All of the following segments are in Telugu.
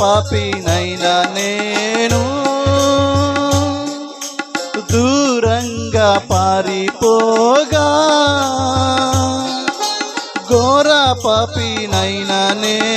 పాపినైనా నేను దూరంగా పారిపోగా ఘోర పాపినైనా నేను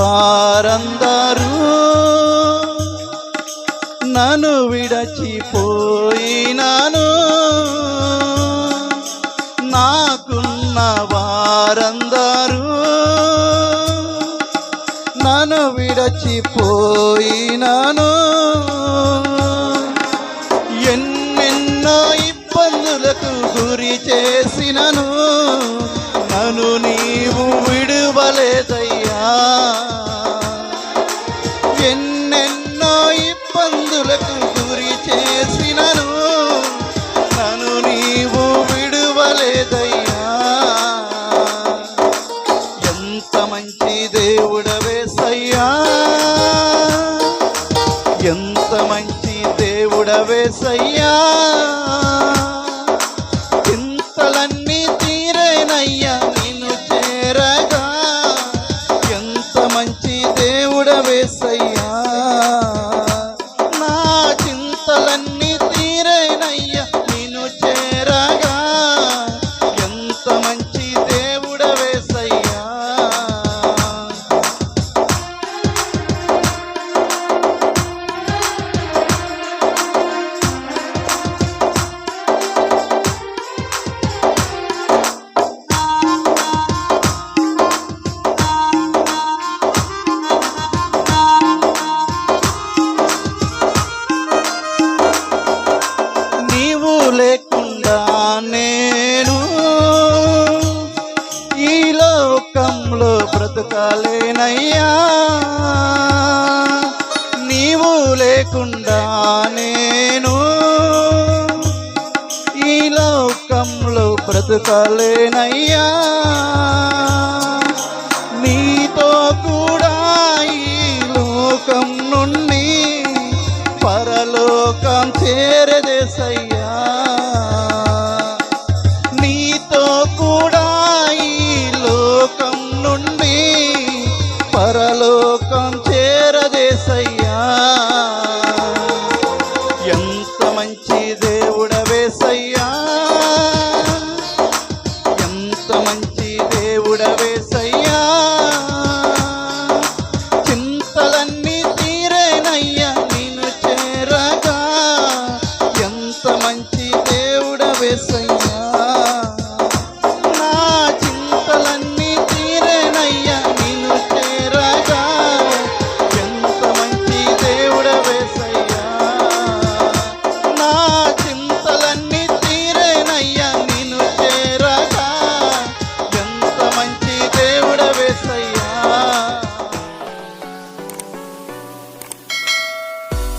వారందరూ నన్ను విడచిపోయినాను. నాకున్న వారందరూ నన్ను విడచిపోయినాను. ఎన్నెన్నో ఇబ్బందులకు గురి చేసినను. నన్ను నీవు విడువలేదయ్యా. దేవుడవేసయ్యా లేకుండా నేను ఈ లోకంలో బ్రతకాలేనయ్యా. నీవు లేకుండా నేను ఈ లోకంలో బ్రతకాలేనయ్యా.